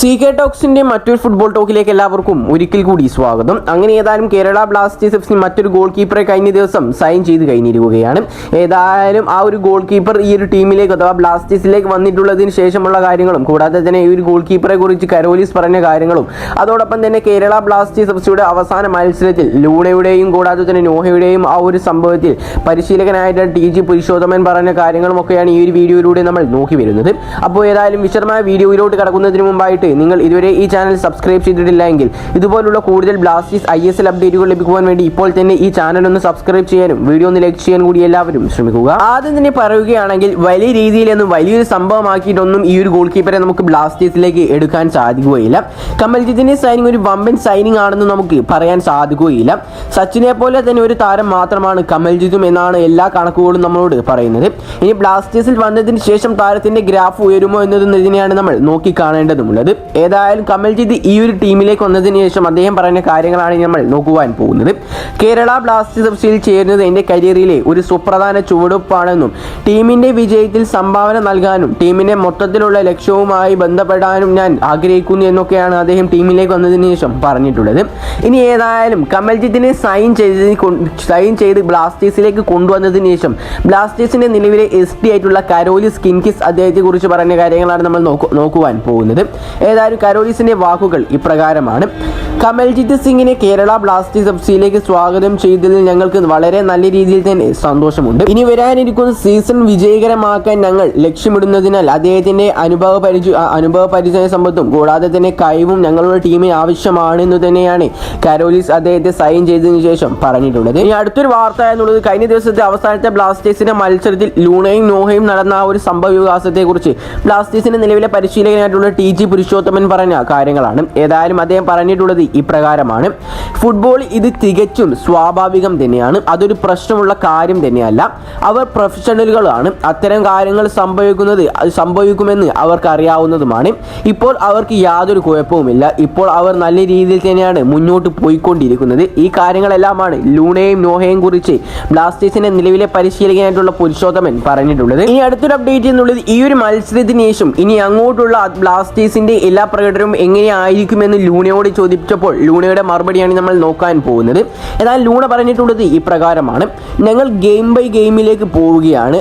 C K ടോക്സിന്റെ മറ്റൊരു football ടോക്കിലേക്ക് എല്ലാവർക്കും ഒരിക്കൽ കൂടി സ്വാഗതം. അങ്ങനെ ഏതായാലും കേരള ബ്ലാസ്റ്റേഴ്സ് എഫ് സി മറ്റൊരു ഗോൾ കീപ്പറെ കഴിഞ്ഞ ദിവസം സൈൻ ചെയ്ത് കഴിഞ്ഞിരിക്കുകയാണ്. ഏതായാലും ആ ഒരു ഗോൾ കീപ്പർ ഈ ഒരു ടീമിലേക്ക് അഥവാ ബ്ലാസ്റ്റേഴ്സിലേക്ക് വന്നിട്ടുള്ളതിന് ശേഷമുള്ള കാര്യങ്ങളും കൂടാതെ തന്നെ ഈ ഒരു ഗോൾ കീപ്പറെ കുറിച്ച് കരോലിസ് പറഞ്ഞ കാര്യങ്ങളും അതോടൊപ്പം തന്നെ കേരള ബ്ലാസ്റ്റേഴ്സ് എഫ് സിയുടെ അവസാന മത്സരത്തിൽ ലൂണയുടെയും കൂടാതെ തന്നെ നോഹയുടെയും ആ ഒരു സംഭവത്തിൽ പരിശീലകനായിട്ട് ടി ജി പുരുഷോത്തമൻ പറഞ്ഞ കാര്യങ്ങളും ഒക്കെയാണ് ഈ ഒരു വീഡിയോയിലൂടെ നമ്മൾ നോക്കി വരുന്നത്. അപ്പോൾ ഏതായാലും വിശദമായ വീഡിയോയിലോട്ട് കടക്കുന്നതിന് മുമ്പായിട്ട് നിങ്ങൾ ഇതുവരെ ഈ ചാനൽ സബ്സ്ക്രൈബ് ചെയ്തിട്ടില്ല എങ്കിൽ ഇതുപോലുള്ള കൂടുതൽ ബ്ലാസ്റ്റേഴ്സ് ഐ എസ് എൽ അപ്ഡേറ്റുകൾ ലഭിക്കുവാൻ വേണ്ടി ഇപ്പോൾ തന്നെ ഈ ചാനൽ ഒന്ന് സബ്സ്ക്രൈബ് ചെയ്യാനും വീഡിയോ ഒന്ന് ലൈക്ക് ചെയ്യാൻ കൂടി എല്ലാവരും ശ്രമിക്കുക. ആദ്യം തന്നെ പറയുകയാണെങ്കിൽ വലിയ രീതിയിലൊന്നും വലിയൊരു സംഭവമാക്കിയിട്ടൊന്നും ഈ ഒരു ഗോൾ കീപ്പറെ നമുക്ക് ബ്ലാസ്റ്റേഴ്സിലേക്ക് എടുക്കാൻ സാധിക്കുകയില്ല. കമൽജിത്തിന്റെ സൈനിങ് ഒരു വമ്പൻ സൈനിങ് ആണെന്ന് നമുക്ക് പറയാൻ സാധിക്കുകയില്ല. സച്ചിനെ പോലെ തന്നെ ഒരു താരം മാത്രമാണ് കമൽജിത്തും എന്നാണ് എല്ലാ കണക്കുകളും നമ്മളോട് പറയുന്നത്. ഇനി ബ്ലാസ്റ്റേഴ്സിൽ വന്നതിന് ശേഷം താരത്തിന്റെ ഗ്രാഫ് ഉയരുമോ എന്നതിനെയാണ് നമ്മൾ നോക്കി കാണേണ്ടതുള്ളത് ഏതായാലും കമൽജിത്ത് ഈ ഒരു ടീമിലേക്ക് വന്നതിന് ശേഷം അദ്ദേഹം പറഞ്ഞ കാര്യങ്ങളാണ് നമ്മൾ നോക്കുവാൻ പോകുന്നത്. കേരള ബ്ലാസ്റ്റേഴ്സ് എഫ് സിയിൽ ചേരുന്നത് എന്റെ കരിയറിലെ ഒരു സുപ്രധാന ചുവടുവെപ്പാണെന്നും ടീമിന്റെ വിജയത്തിൽ സംഭാവന നൽകാനും ടീമിന്റെ മൊത്തത്തിലുള്ള ലക്ഷ്യവുമായി ബന്ധപ്പെടാനും ഞാൻ ആഗ്രഹിക്കുന്നു എന്നൊക്കെയാണ് അദ്ദേഹം ടീമിലേക്ക് വന്നതിന് ശേഷം പറഞ്ഞിട്ടുള്ളത്. ഇനി ഏതായാലും കമൽജിത്തിനെ സൈൻ ചെയ്ത് സൈൻ ചെയ്ത് ബ്ലാസ്റ്റേഴ്സിലേക്ക് കൊണ്ടുവന്നതിന് ശേഷം ബ്ലാസ്റ്റേഴ്സിന്റെ നിലവിലെ എസ് ആയിട്ടുള്ള കരോലി കിൻകിസ് അദ്ദേഹത്തെ കുറിച്ച് പറഞ്ഞ കാര്യങ്ങളാണ് നമ്മൾ നോക്കു- നോക്കുവാൻ പോകുന്നത്. ഏതായാലും കരോലിസിന്റെ വാക്കുകൾ ഇപ്രകാരമാണ്. കമൽജിത്ത് സിംഗിനെ കേരള ബ്ലാസ്റ്റേഴ്സ് എഫ് സിയിലേക്ക് സ്വാഗതം ചെയ്തതിൽ ഞങ്ങൾക്ക് വളരെ നല്ല രീതിയിൽ തന്നെ സന്തോഷമുണ്ട്. ഇനി വരാനിരിക്കുന്ന സീസൺ വിജയകരമാക്കാൻ ഞങ്ങൾ ലക്ഷ്യമിടുന്നതിനാൽ അദ്ദേഹത്തിന്റെ അനുഭവ പരിചയ അനുഭവ പരിചയ സമ്പത്തും കൂടാതെ തന്നെ കഴിവും ഞങ്ങളുടെ ടീമിന് ആവശ്യമാണെന്ന് തന്നെയാണ് കരോലിസ് അദ്ദേഹത്തെ സൈൻ ചെയ്തതിനു ശേഷം പറഞ്ഞിട്ടുള്ളത്. ഇനി അടുത്തൊരു വാർത്ത എന്നുള്ളത് കഴിഞ്ഞ ദിവസത്തെ അവസാനത്തെ ബ്ലാസ്റ്റേഴ്സിന്റെ മത്സരത്തിൽ ലൂണയും നോഹയും നടന്ന ആ ഒരു സംഭവ വികാസത്തെ കുറിച്ച് ബ്ലാസ്റ്റേഴ്സിന്റെ നിലവിലെ പരിശീലകനായിട്ടുള്ള ടി ജി പുരുഷോത്തമൻ പറഞ്ഞ കാര്യങ്ങളാണ്. ഏതായാലും അദ്ദേഹം പറഞ്ഞിട്ടുള്ളത് ഇപ്രകാരമാണ്. ഫുട്ബോൾ ഇത് തികച്ചും സ്വാഭാവികം തന്നെയാണ്. അതൊരു പ്രശ്നമുള്ള കാര്യം തന്നെയല്ല. അവർ പ്രൊഫഷണലുകളാണ് അത്തരം കാര്യങ്ങൾ സംഭവിക്കുന്നത് സംഭവിക്കുമെന്ന് അവർക്ക് അറിയാവുന്നതുമാണ് ഇപ്പോൾ അവർക്ക് യാതൊരു കുഴപ്പവുമില്ല. ഇപ്പോൾ അവർ നല്ല രീതിയിൽ തന്നെയാണ് മുന്നോട്ട് പോയിക്കൊണ്ടിരിക്കുന്നത്. ഈ കാര്യങ്ങളെല്ലാമാണ് ലൂണയും നോഹയും കുറിച്ച് ബ്ലാസ്റ്റേഴ്സിന്റെ നിലവിലെ പരിശീലകനായിട്ടുള്ള പുരുഷോത്തമൻ പറഞ്ഞിട്ടുള്ളത്. ഇനി അടുത്തൊരു അപ്ഡേറ്റ് എന്നുള്ളത് ഈ ഒരു മത്സരത്തിന് ശേഷം ഇനി അങ്ങോട്ടുള്ള ബ്ലാസ്റ്റേഴ്സിന്റെ എല്ലാ പ്രകടനവും എങ്ങനെയായിരിക്കുമെന്ന് ലൂണയോട് ചോദിച്ചപ്പോൾ ലൂണയുടെ മറുപടിയാണ് നമ്മൾ നോക്കാൻ പോകുന്നത്. എന്നാൽ ലൂണ പറഞ്ഞിട്ടുള്ളത് ഇപ്രകാരമാണ്. ഞങ്ങൾ ഗെയിം ബൈ ഗെയിമിലേക്ക് പോവുകയാണ്.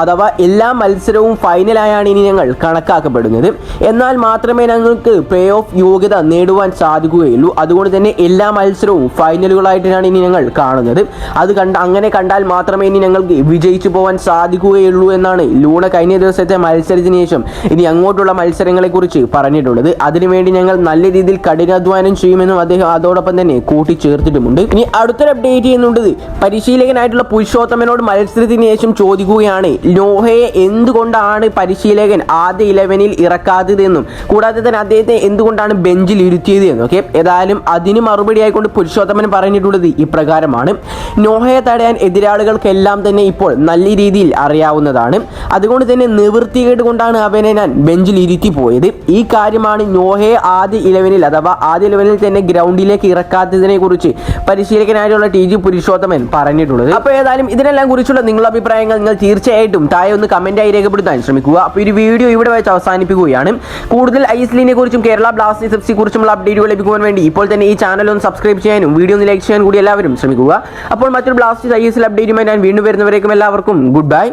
അഥവാ എല്ലാ മത്സരവും ഫൈനലായാണ് ഇനി ഞങ്ങൾ കണക്കാക്കപ്പെടുന്നത്. എന്നാൽ മാത്രമേ ഞങ്ങൾക്ക് പ്ലേ ഓഫ് യോഗ്യത നേടുവാൻ സാധിക്കുകയുള്ളൂ. അതുകൊണ്ട് തന്നെ എല്ലാ മത്സരവും ഫൈനലുകളായിട്ടാണ് ഇനി ഞങ്ങൾ കാണുന്നത്. അത് കണ്ട അങ്ങനെ കണ്ടാൽ മാത്രമേ ഇനി ഞങ്ങൾക്ക് വിജയിച്ചു പോകാൻ സാധിക്കുകയുള്ളൂ എന്നാണ് ലൂണ കഴിഞ്ഞ ദിവസത്തെ മത്സരത്തിന് ശേഷം ഇനി അങ്ങോട്ടുള്ള മത്സരങ്ങളെ കുറിച്ച് പറഞ്ഞിട്ടുള്ളത് അതിനുവേണ്ടി ഞങ്ങൾ നല്ല രീതിയിൽ കഠിനാധ്വാനം ചെയ്യുമെന്നും അദ്ദേഹം അതോടൊപ്പം തന്നെ കൂട്ടിച്ചേർത്തിട്ടുമുണ്ട്. ഇനി അടുത്തൊരു അപ്ഡേറ്റ് ചെയ്യുന്നുണ്ട്. പരിശീലകനായിട്ടുള്ള പുരുഷോത്തമനോട് മത്സരത്തിന് ശേഷം ചോദിക്കുകയാണ് ലോഹയെ എന്തുകൊണ്ടാണ് പരിശീലകൻ ആദ്യ ഇലവനിൽ ഇറക്കാത്തതെന്നും? കൂടാതെ തന്നെ അദ്ദേഹത്തെ എന്തുകൊണ്ടാണ് ബെഞ്ചിൽ ഇരുത്തിയത് എന്നും ഓക്കെ ഏതായാലും അതിന് മറുപടി ആയിക്കൊണ്ട് പുരുഷോത്തമൻ പറഞ്ഞിട്ടുള്ളത് ഇപ്രകാരമാണ്. നോഹയെ തടയാൻ എതിരാളികൾക്കെല്ലാം തന്നെ ഇപ്പോൾ നല്ല രീതിയിൽ അറിയാവുന്നതാണ്. അതുകൊണ്ട് തന്നെ നിവൃത്തികേട് കൊണ്ടാണ് അവനെ ഞാൻ ബെഞ്ചിൽ ഇരുത്തി പോയത് ഈ കാര്യമാണ് നോഹെ ആദ്യ ഇലവനിൽ അഥവാ ആദ്യ ഇലവനിൽ തന്നെ ഗ്രൗണ്ടിലേക്ക് ഇറക്കാത്തതിനെ കുറിച്ച് പരിശീലകനായിട്ടുള്ള ടി ജി പുരുഷോത്തമൻ പറഞ്ഞിട്ടുള്ളത്. അപ്പോൾ ഏതായാലും ഇതിനെല്ലാം കുറിച്ചുള്ള നിങ്ങളുടെ അഭിപ്രായങ്ങൾ നിങ്ങൾ തീർച്ചയായിട്ടും താഴെ ഒന്ന് കമന്റായി രേഖപ്പെടുത്താൻ ശ്രമിക്കുക. അപ്പോൾ ഒരു വീഡിയോ ഇവിടെ വെച്ച് അവസാനിപ്പിക്കുകയാണ്. കൂടുതൽ ഐ എസ് കുറിച്ചും കേരള ബ്ലാസ്റ്റേഴ്സ് എഫ് സി കുറിച്ചുള്ള അപ്ഡേറ്റുകൾ ലഭിക്കുവാൻ വേണ്ടി ഇപ്പോൾ തന്നെ ഈ ചാനൽ ഒന്ന് സബ്സ്ക്രൈബ് ചെയ്യാനും വീഡിയോ ഒന്ന് ലൈക്ക് ചെയ്യാനും കൂടി എല്ലാവരും ശ്രമിക്കുക. അപ്പോൾ മറ്റൊരു ബ്ലാസ്റ്റേഴ്സ് ഐ എസ് എൽ അപ്ഡേറ്റുമായി ഞാൻ വീണ്ടും വരുന്നവരേക്കും എല്ലാവർക്കും ഗുഡ് ബൈ